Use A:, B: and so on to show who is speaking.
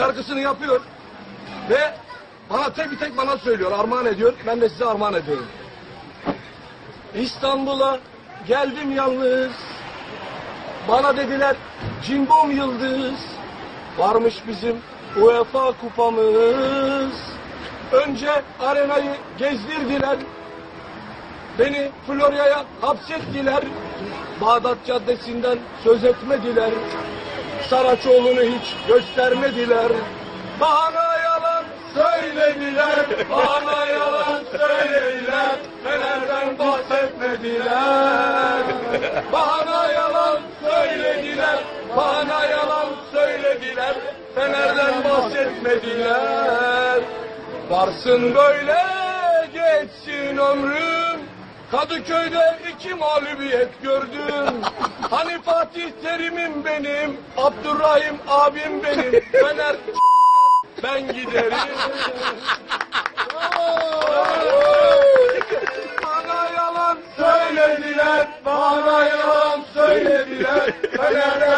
A: şarkısını yapıyor ve bana tek bir tek bana söylüyor, armağan ediyor. Ben de size armağan ediyorum. İstanbul'a geldim yalnız. Bana dediler cimbom yıldız. Varmış bizim UEFA kupamız. Önce arenayı gezdirdiler. Beni Florya'ya hapsettiler. Bağdat Caddesi'nden söz etmediler. Saraçoğlu'nu hiç göstermediler. Bana yalan söylediler. Bana yalan söylediler. Fener'den bahsetmediler. Bana yalan söylediler. Bana yalan söylediler. Fener'den bahsetmediler. Varsın böyle geçsin ömrüm. Kadıköy'de iki mağlubiyet gördüm. Fatih Terim'im benim. Abdurrahim abim benim. Bener, ben giderim. Bana yalan söylediler. Bana yalan söylediler. Ben erden.